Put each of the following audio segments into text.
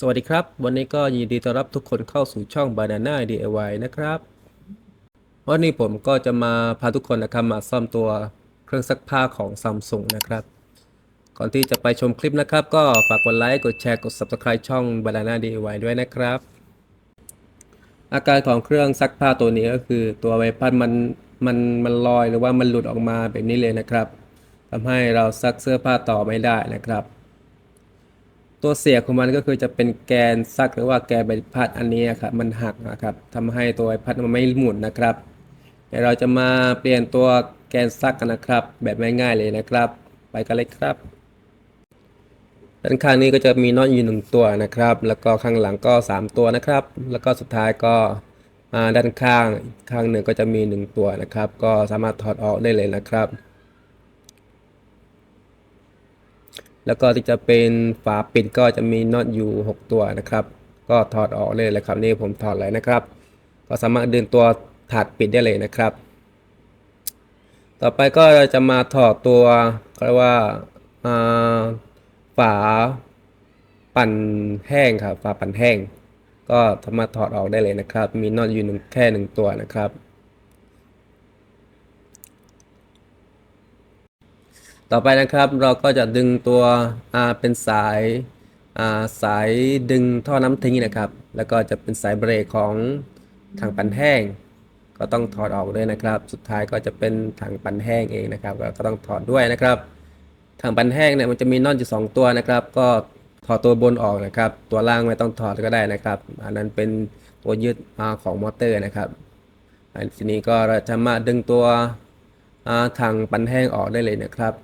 สวัสดีครับ วันนี้ก็ยินดีต้อนรับทุกคนเข้าสู่ช่อง Banana DIY นะครับ วันนี้ผมก็จะมาพาทุกคนนะครับมาซ่อมตัวเครื่องซักผ้าของ Samsung นะครับ ก่อนที่จะไปชมคลิปนะครับ ก็ฝากกดไลค์กดแชร์กด Subscribe ช่อง Banana DIY ด้วยนะครับ อาการของเครื่องซักผ้าตัวนี้ก็คือตัวใบพัดมันมันมันลอยหรือว่ามันหลุดออกมาแบบนี้เลยนะครับทำให้เราซักเสื้อผ้าต่อไม่ได้นะครับ ตัวเสียของมันก็คือจะเป็นแกนซักหรือว่าแกนใบพัดอันนี้ครับมันหักนะครับทำให้ตัวใบพัดมันไม่หมุนนะครับเดี๋ยวเราจะมาเปลี่ยนตัวแกนซักกันนะครับ แบบง่ายๆเลยนะครับ ไปกันเลยครับ ด้านข้างนี้ก็จะมีน็อตอยู่หนึ่งตัวนะครับ แล้วก็ข้างหลังก็ 3 ตัวนะครับ แล้วก็สุดท้ายก็มาด้านข้างข้างหนึ่งก็จะมี 1 ตัวนะครับ ก็สามารถถอดออกได้เลยนะครับ แล้วก็ที่จะเป็นฝาปิดก็จะมีน็อตอยู่ 6 ตัวนะครับ ก็ถอดออกเลยเลยครับนี่ผมถอดเลยนะครับ ก็สามารถดึงตัวถาดปิดได้เลยนะครับ ต่อไปก็จะมาถอดตัวเขาเรียกว่าอ่าฝาปั่นแห้งครับฝาปั่นแห้ง ก็สามารถถอดออกได้เลยนะครับ มีน็อตอยู่หนึ่งแค่หนึ่งตัวนะครับ ต่อไปนะครับเราก็จะดึงตัวอ่าเป็นสายาสายดึงท่อน้ำทิ้งนะครับ แล้วก็จะเป็นสายเบรกของถังปั่นแห้ง ก็ต้องถอดออกด้วยนะครับ สุดท้ายก็จะเป็นถังปั่นแห้งเองนะครับ ก็ต้องถอดด้วยนะครับถังปั่นแห้งเนี่ยมันจะมีน็อตอยู่สองตัวนะครับ ก็ถอดตัวบนออกนะครับ ตัวล่างไม่ต้องถอดก็ได้นะครับ อันนั้นเป็นตัวยึดอของมอเตอร์นะครับอันทีนี้ก็เราจะมาดึงตัวถังปั่นแห้งออกได้เลยนะครับ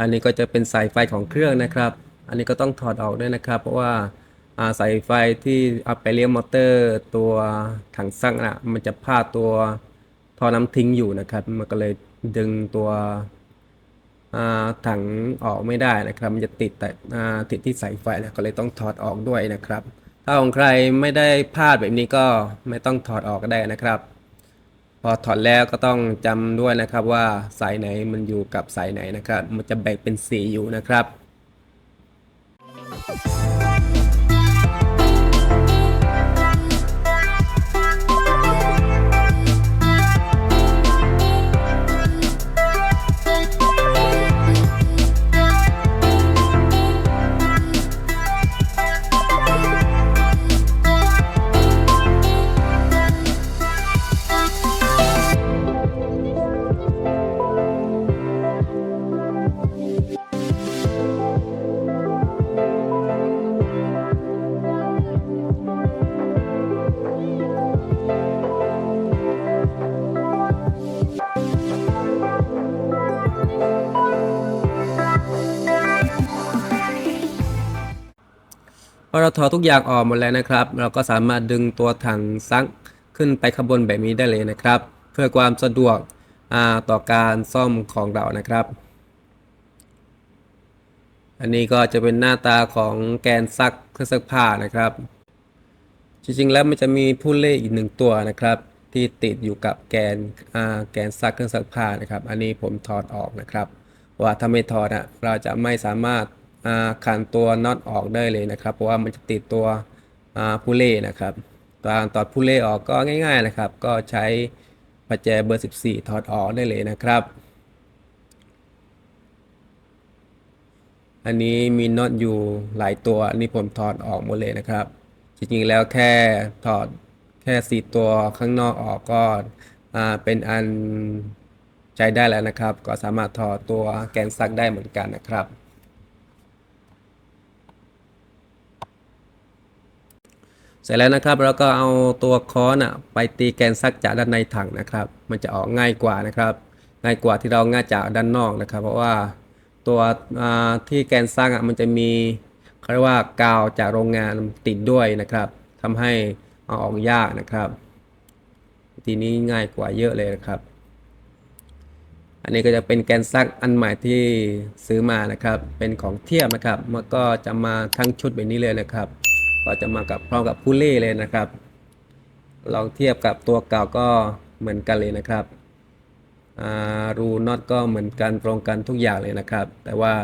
อันนี้ก็จะเป็นสายไฟของเครื่องนะครับ อันนี้ก็ต้องถอดออกด้วยนะครับ เพราะว่าสายไฟที่เอาไปเลี้ยงมอเตอร์ตัวถังซักนะมันจะพาดตัวท่อน้ำทิ้งอยู่นะครับ มันก็เลยดึงตัวถังออกไม่ได้นะครับ มันจะติดแต่ติดที่สายไฟนะก็เลยต้องถอดออกด้วยนะครับ ถ้าของใครไม่ได้พลาดแบบนี้ก็ไม่ต้องถอดออกก็ได้นะครับ พอถอดแล้วก็ต้องจำด้วยนะครับว่าสายไหนมันอยู่กับสายไหนนะครับ มันจะแบ่งเป็นสีอยู่นะครับ เราถอดทุกอย่างออกหมดแล้วนะครับ เราก็สามารถดึงตัวถังซักขึ้นไปข้างบนแบบนี้ได้เลยนะครับ เพื่อความสะดวกต่อการซ่อมของเรานะครับ อันนี้ก็จะเป็นหน้าตาของแกนซักเครื่องซักผ้านะครับ จริงๆแล้วมันจะมีผู้เล่อีกหนึ่งตัวนะครับ ที่ติดอยู่กับแกนแกนซักเครื่องซักผ้านะครับ อันนี้ผมถอดออกนะครับ ว่าถ้าไม่ถอดอะเราจะไม่สามารถ ขันตัวน็อตออกได้เลยนะครับ เพราะว่ามันจะติดตัวผู้เล่นะครับการถอดผู้เล่ออกก็ง่ายๆนะครับ ก็ใช้ประแจเบอร์ 14 ถอดออกได้เลยนะครับ อันนี้มีน็อตอยู่หลายตัวอันนี้ผมถอดออกหมดเลยนะครับ จริงๆแล้วแค่ถอดแค่สีตัวข้างนอกออกก็เป็นอันใช้ได้แล้วนะครับ ก็สามารถถอดตัวแกนซักได้เหมือนกันนะครับ สร็จแล้วนะครับเราก็เอาตัวค้อนอะไปตีแกนซักจากด้านในถังนะครับ มันจะออกง่ายกว่านะครับ ง่ายกว่าที่เราง่ายจากด้านนอกนะครับ เพราะว่าตัวที่แกนซักอะมันจะมีเขาเรียกว่ากาวจากโรงงานติดด้วยนะครับทำให้เอาออกยากนะครับทีนี้ง่ายกว่าเยอะเลยนะครับ อันนี้ก็จะเป็นแกนซักอันใหม่ที่ซื้อมานะครับ เป็นของเทียบนะครับมันก็จะมาทั้งชุดแบบนี้เลยนะครับ ก็จะมากับพร้อมกับผู้เล่เลยนะครับลองเทียบกับตัวเก่าก็เหมือนกันเลยนะครับรูน็อตก็เหมือนกันตรงกันทุกอย่างเลยนะครับ แต่ว่า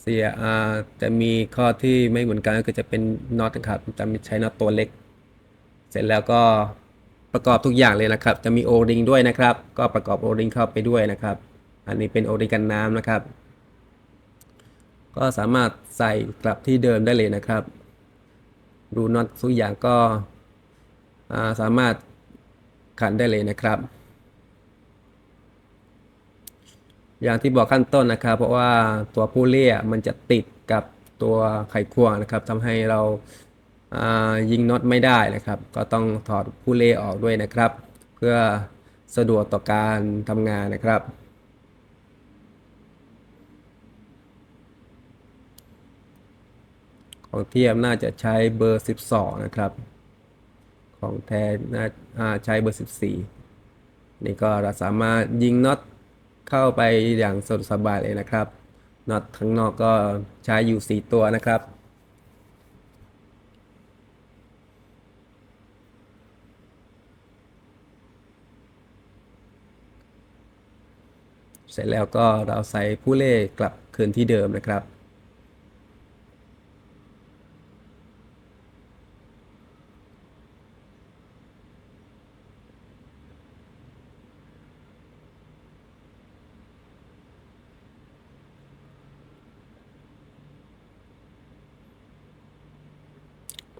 เสียอ่าจะมีข้อที่ไม่เหมือนกันก็คือจะเป็นน็อตนะครับจะมีใช้น็อตตัวเล็ก เสร็จแล้วก็ประกอบทุกอย่างเลยนะครับ จะมีโอริงด้วยนะครับ ก็ประกอบโอริงเข้าไปด้วยนะครับ อันนี้เป็นโอริงกันน้ำนะครับ ก็สามารถใส่กลับที่เดิมได้เลยนะครับ รูน็อตทุกอย่างก็าสามารถขันได้เลยนะครับ อย่างที่บอกขั้นต้นนะครับ เพราะว่าตัวผู้เล่ยมันจะติดกับตัวไขควงนะครับทำให้เราายิงน็อตไม่ได้นะครับ ก็ต้องถอดผู้เล่ออกด้วยนะครับ เพื่อสะดวกต่อการทำงานนะครับ ของเทียมน่าจะใช้เบอร์ 12 นะครับ ของแท้น่าใช้เบอร์ 14 นี่ก็เราสามารถยิงน็อตเข้าไปอย่างสะดวกสบายเลยนะครับน็อตข้างนอกก็ใช้อยู่ 4 ตัวนะครับเสร็จแล้วก็เราใส่ผู้เล่กลับคืนที่เดิมนะครับ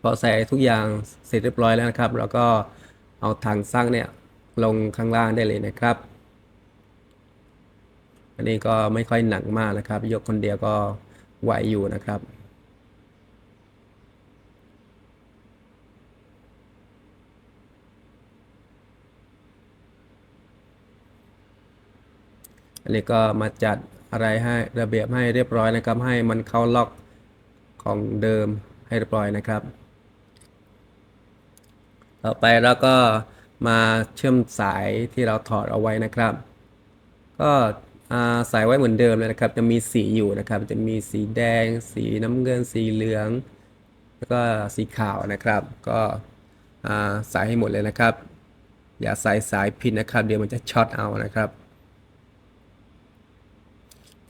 พอใส่ทุกอย่างเสร็จเรียบร้อยแล้วนะครับ แล้วก็เอาถังซักเนี่ยลงข้างล่างได้เลยนะครับ อันนี้ก็ไม่ค่อยหนักมากนะครับ ยกคนเดียวก็ไหวอยู่นะครับอันนี้ก็มาจัดอะไรให้ระเบียบให้เรียบร้อยนะครับ ให้มันเข้าล็อกของเดิมให้เรียบร้อยนะครับ ต่อไปเราก็มาเชื่อมสายที่เราถอดเอาไว้นะครับ ก็อ่าใส่ไว้เหมือนเดิมเลยนะครับ จะมีสีอยู่นะครับ จะมีสีแดง สีน้ำเงิน สีเหลือง แล้วก็สีขาวนะครับ ก็อ่าใส่ให้หมดเลยนะครับ อย่าใส่สายผิดนะครับ เดี๋ยวมันจะช็อตเอานะครับ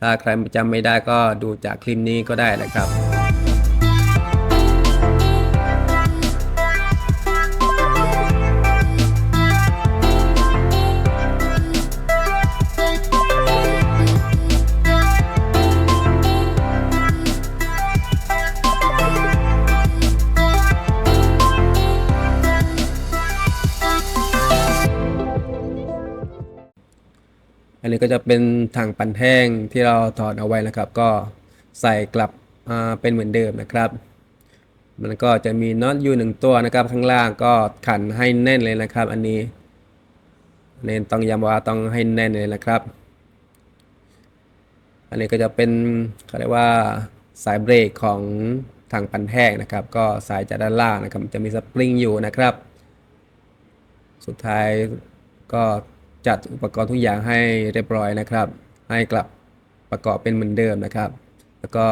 ถ้าใครจำไม่ได้ก็ดูจากคลิปนี้ก็ได้นะครับ นนี้ก็จะเป็นถังปั่นแห้งที่เราถอดเอาไว้นะครับ ก็ใส่กลับเป็นเหมือนเดิมนะครับ มันก็จะมีน็อตอยู่หนึ่งตัวนะครับ ข้างล่างก็ขันให้แน่นเลยนะครับ อันนี้เน้นต้องย้ำว่าต้องให้แน่นเลยนะครับ อันนี้ก็จะเป็นเขาเรียกว่าสายเบรกของถังปั่นแห้งนะครับ ก็สายจากด้านล่างนะครับจะมีสปริงอยู่นะครับ สุดท้ายก็ จัดอุปกรณ์ทุกอย่างให้เรียบร้อยนะครับ ให้กลับประกอบเป็นเหมือนเดิมนะครับ แล้วก็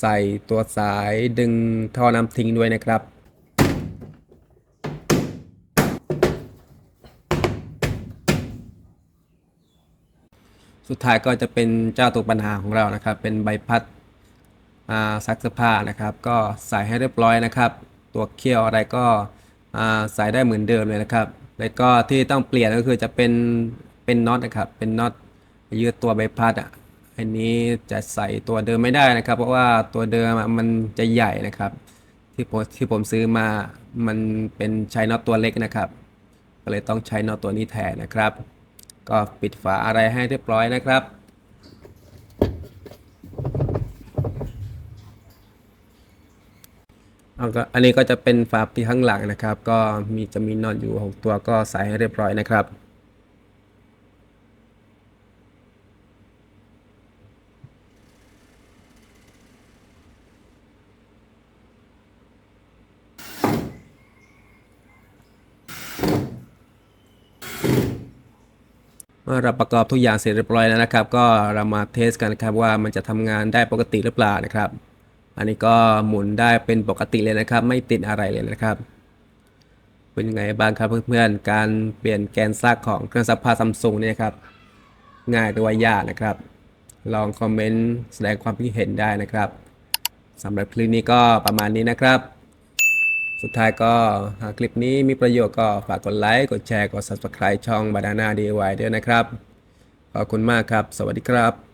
ใส่ตัวสายดึงท่อน้ำทิ้งด้วยนะครับสุดท้ายก็จะเป็นเจ้าตัวปัญหาของเรานะครับ เป็นใบพัดซักเสื้อผ้านะครับ ก็ใส่ให้เรียบร้อยนะครับ ตัวเคี่ยวอะไรก็ใส่ได้เหมือนเดิมเลยนะครับ แล้วก็ที่ต้องเปลี่ยนก็คือจะเป็นเป็นน็อตนะครับเป็นน็อตยืดตัวใบพัดอะอันนี้จะใส่ตัวเดิมไม่ได้นะครับ เพราะว่าตัวเดิมมันจะใหญ่นะครับ ที่ผมที่ผมซื้อมามันเป็นใช้น็อตตัวเล็กนะครับก็เลยต้องใช้น็อตตัวนี้แทนนะครับ ก็ปิดฝาอะไรให้เรียบร้อยนะครับ เอาก็อันนี้ก็จะเป็นฝาปิดข้างหลังนะครับ ก็มีจะมีนอตอยู่หกตัวก็ใส่ให้เรียบร้อยนะครับ เมื่อเราประกอบทุกอย่างเสร็จเรียบร้อยแล้วนะครับ ก็เรามาเทสกันนะครับว่ามันจะทำงานได้ปกติหรือเปล่านะครับ อันนี้ก็หมุนได้เป็นปกติเลยนะครับ ไม่ติดอะไรเลยนะครับเป็นยังไงบ้างครับเพื่อนๆ การเปลี่ยนแกนซักของเครื่องซักผ้าซัมซุงเนี่ยครับ ง่ายหรือว่ายากนะครับ ลองคอมเมนต์แสดงความคิดเห็นได้นะครับสำหรับคลิปนี้ก็ประมาณนี้นะครับ สุดท้ายก็หากคลิปนี้มีประโยชน์ก็ฝากกดไลค์ กดแชร์ กด subscribe ช่อง Banana DIY ด้วยนะครับ ขอบคุณมากครับ สวัสดีครับ